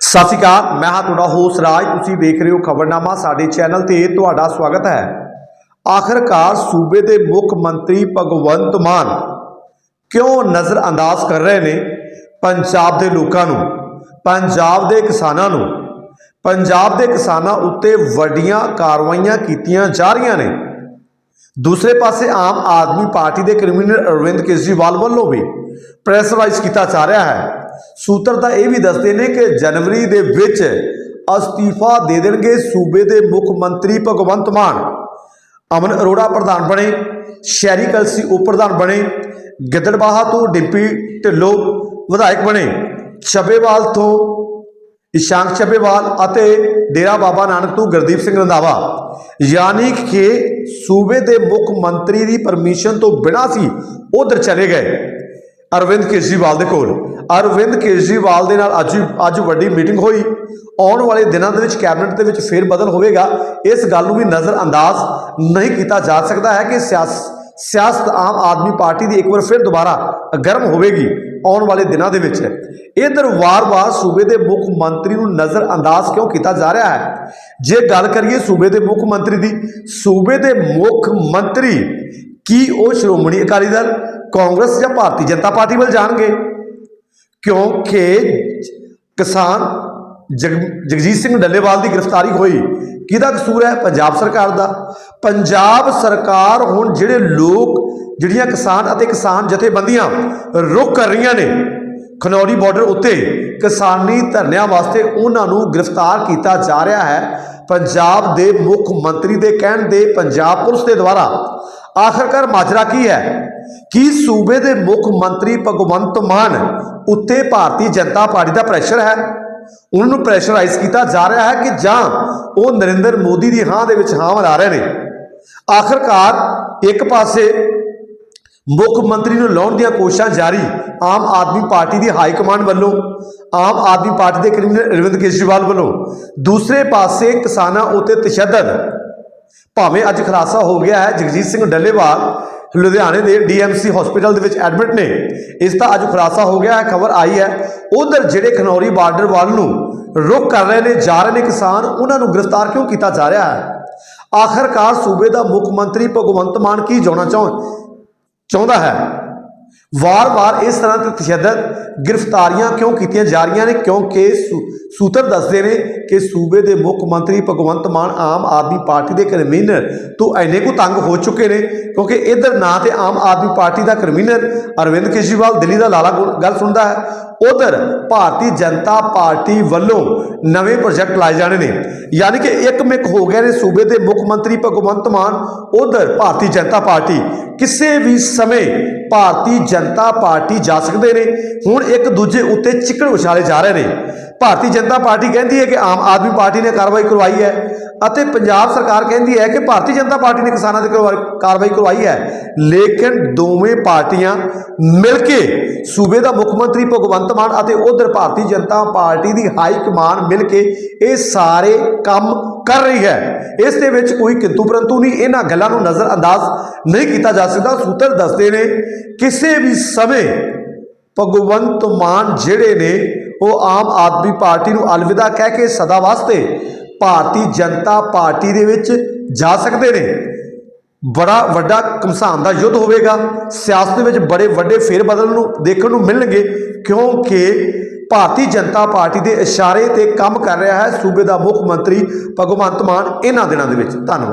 ਸਤਿ ਸ਼੍ਰੀ ਅਕਾਲ, ਮੈਂ ਹਾਂ ਤੁਹਾਡਾ ਹੋਸਟ ਰਾਜ, ਤੁਸੀਂ ਦੇਖ ਰਹੇ ਹੋ ਖਬਰਨਾਮਾ, ਸਾਡੇ ਚੈਨਲ ਤੇ ਤੁਹਾਡਾ ਸਵਾਗਤ ਹੈ। ਆਖਰਕਾਰ ਸੂਬੇ ਦੇ ਮੁੱਖ ਮੰਤਰੀ ਭਗਵੰਤ ਮਾਨ ਕਿਉਂ ਨਜ਼ਰ ਅੰਦਾਜ਼ ਕਰ ਰਹੇ ਨੇ ਪੰਜਾਬ ਦੇ ਲੋਕਾਂ ਨੂੰ, ਪੰਜਾਬ ਦੇ ਕਿਸਾਨਾਂ ਨੂੰ? ਪੰਜਾਬ ਦੇ ਕਿਸਾਨਾਂ ਉੱਤੇ ਵੱਡੀਆਂ ਕਾਰਵਾਈਆਂ ਕੀਤੀਆਂ ਜਾ ਰਹੀਆਂ ਨੇ। ਦੂਸਰੇ ਪਾਸੇ ਆਮ ਆਦਮੀ ਪਾਰਟੀ ਦੇ ਕਨਵੀਨਰ ਅਰਵਿੰਦ ਕੇਜਰੀਵਾਲ ਵੱਲੋਂ ਵੀ ਪ੍ਰੈਸਰਾਈਜ਼ ਕੀਤਾ ਜਾ ਰਿਹਾ ਹੈ। ਸੂਤਰ ਤਾਂ ਇਹ ਵੀ ਦੱਸਦੇ ਨੇ ਕਿ ਜਨਵਰੀ ਦੇ ਵਿੱਚ ਅਸਤੀਫਾ ਦੇ ਦੇਣਗੇ ਸੂਬੇ ਦੇ ਮੁੱਖ ਮੰਤਰੀ ਭਗਵੰਤ ਮਾਨ। ਅਮਨ ਅਰੋੜਾ ਪ੍ਰਧਾਨ ਬਣੇ, ਸ਼ਹਿਰੀ ਕਲਸੀ ਉਪ ਪ੍ਰਧਾਨ ਬਣੇ, ਗਿੱਦੜਬਾਹਾ ਤੋਂ ਡਿੰਪੀ ਢਿੱਲੋਂ ਵਿਧਾਇਕ ਬਣੇ, ਛੱਬੇਵਾਲ ਤੋਂ ਇਸ਼ਾਂਕ ਛੱਬੇਵਾਲ ਅਤੇ ਡੇਰਾ ਬਾਬਾ ਨਾਨਕ ਤੋਂ ਗੁਰਦੀਪ ਸਿੰਘ ਰੰਧਾਵਾ। ਯਾਨੀ ਕਿ ਸੂਬੇ ਦੇ ਮੁੱਖ ਮੰਤਰੀ ਦੀ ਪਰਮਿਸ਼ਨ ਤੋਂ ਬਿਨਾਂ ਸੀ ਉਧਰ ਚਲੇ ਗਏ। ਅਰਵਿੰਦ ਕੇਜਰੀਵਾਲ ਦੇ ਕੋਲ। ਅਰਵਿੰਦ ਕੇਜਰੀਵਾਲ ਦੇ ਨਾਲ ਅੱਜ ਅੱਜ ਵੱਡੀ ਮੀਟਿੰਗ ਹੋਈ। ਆਉਣ ਵਾਲੇ ਦਿਨਾਂ ਦੇ ਵਿੱਚ ਕੈਬਨਿਟ ਦੇ ਵਿੱਚ ਫੇਰ ਬਦਲ ਹੋਵੇਗਾ। ਇਸ ਗੱਲ ਨੂੰ ਵੀ ਨਜ਼ਰ ਅੰਦਾਜ਼ ਨਹੀਂ ਕੀਤਾ ਜਾ ਸਕਦਾ ਹੈ ਕਿ ਸਿਆਸ, ਸਿਆਸਤ ਆਮ ਆਦਮੀ ਪਾਰਟੀ ਦੀ ਇੱਕ ਵਾਰ ਫਿਰ ਦੁਬਾਰਾ ਗਰਮ ਹੋਵੇਗੀ ਆਉਣ ਵਾਲੇ ਦਿਨਾਂ ਦੇ ਵਿੱਚ। ਇਧਰ ਵਾਰ-ਵਾਰ ਸੂਬੇ ਦੇ ਮੁੱਖ ਮੰਤਰੀ ਨੂੰ ਨਜ਼ਰ ਅੰਦਾਜ਼ ਕਿਉਂ ਕੀਤਾ ਜਾ ਰਿਹਾ ਹੈ? ਜੇ ਗੱਲ ਕਰੀਏ ਸੂਬੇ ਦੇ ਮੁੱਖ ਮੰਤਰੀ ਦੀ, ਸੂਬੇ ਦੇ ਮੁੱਖ ਮੰਤਰੀ ਕੀ ਉਹ ਸ਼੍ਰੋਮਣੀ ਅਕਾਲੀ ਦਲ ਕਾਂਗਰਸ ਜਾਂ ਭਾਰਤੀ ਜਨਤਾ ਪਾਰਟੀ ਵੱਲ ਜਾਣਗੇ। ਕਿਉਂਕਿ ਕਿਸਾਨ ਜਗ, ਜਗਜੀਤ ਸਿੰਘ ਡੱਲੇਵਾਲ ਦੀ ਗ੍ਰਿਫਤਾਰੀ ਹੋਈ। ਕਿਹਦਾ ਕਸੂਰ ਹੈ? ਪੰਜਾਬ ਸਰਕਾਰ ਦਾ। ਪੰਜਾਬ ਸਰਕਾਰ ਹੁਣ ਜਿਹੜੇ ਲੋਕ, ਜਿਹੜੀਆਂ ਕਿਸਾਨ ਅਤੇ ਕਿਸਾਨ ਜਥੇਬੰਦੀਆਂ ਰੁਕ ਕਰ ਰਹੀਆਂ ਨੇ ਖਨੌਰੀ ਬਾਰਡਰ ਉੱਤੇ ਕਿਸਾਨੀ ਧਰਨਿਆਂ ਵਾਸਤੇ ਉਹਨਾਂ ਨੂੰ ਗ੍ਰਿਫਤਾਰ ਕੀਤਾ ਜਾ ਰਿਹਾ ਹੈ। ਪੰਜਾਬ ਦੇ ਮੁੱਖ ਮੰਤਰੀ ਦੇ ਕਹਿਣ ਦੇ ਪੰਜਾਬ ਪੁਲਿਸ ਦੇ ਦੁਆਰਾ ਆਖਰਕਾਰ ਮਾਜਰਾ ਕੀ ਹੈ? ਕੀ ਸੂਬੇ ਦੇ ਮੁੱਖ ਮੰਤਰੀ ਭਗਵੰਤ ਮਾਨ ਉੱਤੇ ਭਾਰਤੀ ਜਨਤਾ ਪਾਰਟੀ ਦਾ ਪ੍ਰੈਸ਼ਰ ਹੈ? ਉਹਨਾਂ ਨੂੰ ਪ੍ਰੈਸ਼ਰਾਈਜ਼ ਕੀਤਾ ਜਾ ਰਿਹਾ ਹੈ ਕਿ ਜਾਂ ਉਹ ਨਰਿੰਦਰ ਮੋਦੀ ਦੀ ਹਾਂ ਦੇ ਵਿੱਚ ਹਾਂ ਮਿਲਾ ਰਹੇ ਨੇ? ਆਖਰਕਾਰ ਇੱਕ ਪਾਸੇ ਮੁੱਖ ਮੰਤਰੀ ਨੂੰ ਲਾਉਣ ਦੀਆਂ ਕੋਸ਼ਿਸ਼ਾਂ ਜਾਰੀ ਆਮ ਆਦਮੀ ਪਾਰਟੀ ਦੀ ਹਾਈ ਕਮਾਂਡ ਵੱਲੋਂ, ਆਮ ਆਦਮੀ ਪਾਰਟੀ ਦੇ ਕਨਵੀਨਰ ਅਰਵਿੰਦ ਕੇਜਰੀਵਾਲ ਵੱਲੋਂ, ਦੂਸਰੇ ਪਾਸੇ ਕਿਸਾਨਾਂ ਉੱਤੇ ਤਸ਼ੱਦਦ। ਭਾਵੇਂ ਅੱਜ ਖੁਲਾਸਾ ਹੋ ਗਿਆ ਹੈ, ਜਗਜੀਤ ਸਿੰਘ ਡੱਲੇਵਾਲ ਲੁਧਿਆਣੇ ਦੇ ਡੀਐਮਸੀ ਹਸਪੀਟਲ ਦੇ ਵਿੱਚ ਐਡਮਿਟ ਨੇ। ਇਸ ਦਾ ਅੱਜ ਖੁਲਾਸਾ ਹੋ ਗਿਆ ਹੈ, ਖਬਰ ਆਈ ਹੈ। ਉਧਰ ਜਿਹੜੇ ਖਨੌਰੀ ਬਾਰਡਰ ਵੱਲ ਨੂੰ ਰੁਕ ਕਰ ਰਹੇ ਨੇ, ਜਾ ਰਹੇ ਨੇ ਕਿਸਾਨ, ਉਹਨਾਂ ਨੂੰ ਗ੍ਰਿਫਤਾਰ ਕਿਉਂ ਕੀਤਾ ਜਾ ਰਿਹਾ ਹੈ? ਆਖਰਕਾਰ ਸੂਬੇ ਦਾ ਮੁੱਖ ਮੰਤਰੀ ਭਗਵੰਤ ਮਾਨ ਕੀ ਜਾਣਾ ਚਾਹੁੰ ਚਾਹੁੰਦਾ ਹੈ। ਵਾਰ-ਵਾਰ ਇਸ ਤਰ੍ਹਾਂ ਦੇ ਤਸ਼ੱਦਦ ਗ੍ਰਿਫਤਾਰੀਆਂ ਕਿਉਂ ਕੀਤੀਆਂ ਜਾ ਰਹੀਆਂ ਨੇ? ਕਿਉਂਕਿ ਸੂ- ਸੂਤਰ ਦੱਸਦੇ ਨੇ ਕਿ ਸੂਬੇ ਦੇ ਮੁੱਖ ਮੰਤਰੀ ਭਗਵੰਤ ਮਾਨ ਆਮ ਆਦਮੀ ਪਾਰਟੀ ਦੇ ਕਨਵੀਨਰ ਤੋਂ ਐਨੇ ਕੁ ਤੰਗ ਹੋ ਚੁੱਕੇ ਨੇ ਕਿਉਂਕਿ ਇਧਰ ਨਾ ਤੇ ਆਮ ਆਦਮੀ ਪਾਰਟੀ ਦਾ ਕਨਵੀਨਰ ਅਰਵਿੰਦ ਕੇਜਰੀਵਾਲ, ਦਿੱਲੀ ਦਾ ਲਾਲਾ ਗੁ- ਗੱਲ ਸੁਣਦਾ ਹੈ। ਉਧਰ ਭਾਰਤੀ ਜਨਤਾ ਪਾਰਟੀ ਵੱਲੋਂ ਨਵੇਂ ਪ੍ਰੋਜੈਕਟ ਲਾਏ ਜਾਣੇ ਨੇ। ਯਾਨੀ ਕਿ ਇੱਕ ਮਿਕ ਹੋ ਗਏ ਨੇ ਸੂਬੇ ਦੇ ਮੁੱਖ ਮੰਤਰੀ ਭਗਵੰਤ ਮਾਨ, ਉਧਰ ਭਾਰਤੀ ਜਨਤਾ ਪਾਰਟੀ। ਕਿਸੇ ਵੀ ਸਮੇਂ ਭਾਰਤੀ ਜਨਤਾ ਪਾਰਟੀ ਜਾ ਸਕਦੇ ਨੇ। ਹੁਣ ਇੱਕ ਦੂਜੇ ਉੱਤੇ ਚਿੱਕੜ ਉਛਾਲੇ ਜਾ ਰਹੇ ਨੇ। ਭਾਰਤੀ ਜਨਤਾ ਪਾਰਟੀ ਕਹਿੰਦੀ ਹੈ ਕਿ ਆਮ ਆਦਮੀ ਪਾਰਟੀ ਨੇ ਕਾਰਵਾਈ ਕਰਵਾਈ ਹੈ ਅਤੇ ਪੰਜਾਬ ਸਰਕਾਰ ਕਹਿੰਦੀ ਹੈ ਕਿ ਭਾਰਤੀ ਜਨਤਾ ਪਾਰਟੀ ਨੇ ਕਿਸਾਨਾਂ ਦੇ ਕਰਵਾ- ਕਾਰਵਾਈ ਕਰਵਾਈ ਹੈ। ਲੇਕਿਨ ਦੋਵੇਂ ਪਾਰਟੀਆਂ ਮਿਲ ਕੇ ਸੂਬੇ ਦਾ ਮੁੱਖ ਮੰਤਰੀ ਭਗਵੰਤ ਮਾਨ ਅਤੇ ਉਧਰ ਭਾਰਤੀ ਜਨਤਾ ਪਾਰਟੀ ਦੀ ਹਾਈ ਕਮਾਨ ਮਿਲ ਕੇ ਇਹ ਸਾਰੇ ਕੰਮ ਕਰ ਰਹੀ ਹੈ। ਇਸ ਦੇ ਵਿੱਚ ਕੋਈ ਕਿੰਤੂ ਪਰੰਤੂ ਨਹੀਂ, ਇਹਨਾਂ ਗੱਲਾਂ ਨੂੰ ਨਜ਼ਰ ਅੰਦਾਜ਼ ਨਹੀਂ ਕੀਤਾ ਜਾ ਸਕਦਾ। ਸੂਤਰ ਦੱਸਦੇ ਨੇ, ਕਿਸੇ ਵੀ ਸਮੇਂ ਭਗਵੰਤ ਮਾਨ ਜਿਹੜੇ ਨੇ ਉਹ ਆਮ ਆਦਮੀ ਪਾਰਟੀ ਨੂੰ ਅਲਵਿਦਾ ਕਹਿ ਕੇ ਸਦਾ ਵਾਸਤੇ ਭਾਰਤੀ ਜਨਤਾ ਪਾਰਟੀ ਦੇ ਵਿੱਚ ਜਾ ਸਕਦੇ ਨੇ। ਬੜਾ ਵੱਡਾ ਘਮਸਾਨ ਦਾ ਯੁੱਧ ਹੋਵੇਗਾ। ਸਿਆਸਤ ਦੇ ਵਿੱਚ ਬੜੇ ਵੱਡੇ ਫੇਰ ਬਦਲ ਨੂੰ ਦੇਖਣ ਨੂੰ ਮਿਲਣਗੇ, ਕਿਉਂਕਿ ਭਾਰਤੀ ਜਨਤਾ ਪਾਰਟੀ ਦੇ ਇਸ਼ਾਰੇ ਤੇ ਕੰਮ ਕਰ ਰਿਹਾ ਹੈ ਸੂਬੇ ਦਾ ਮੁੱਖ ਮੰਤਰੀ ਭਗਵੰਤ ਮਾਨ ਇਹਨਾਂ ਦਿਨਾਂ ਦੇ ਵਿੱਚ। ਧੰਨਵਾਦ।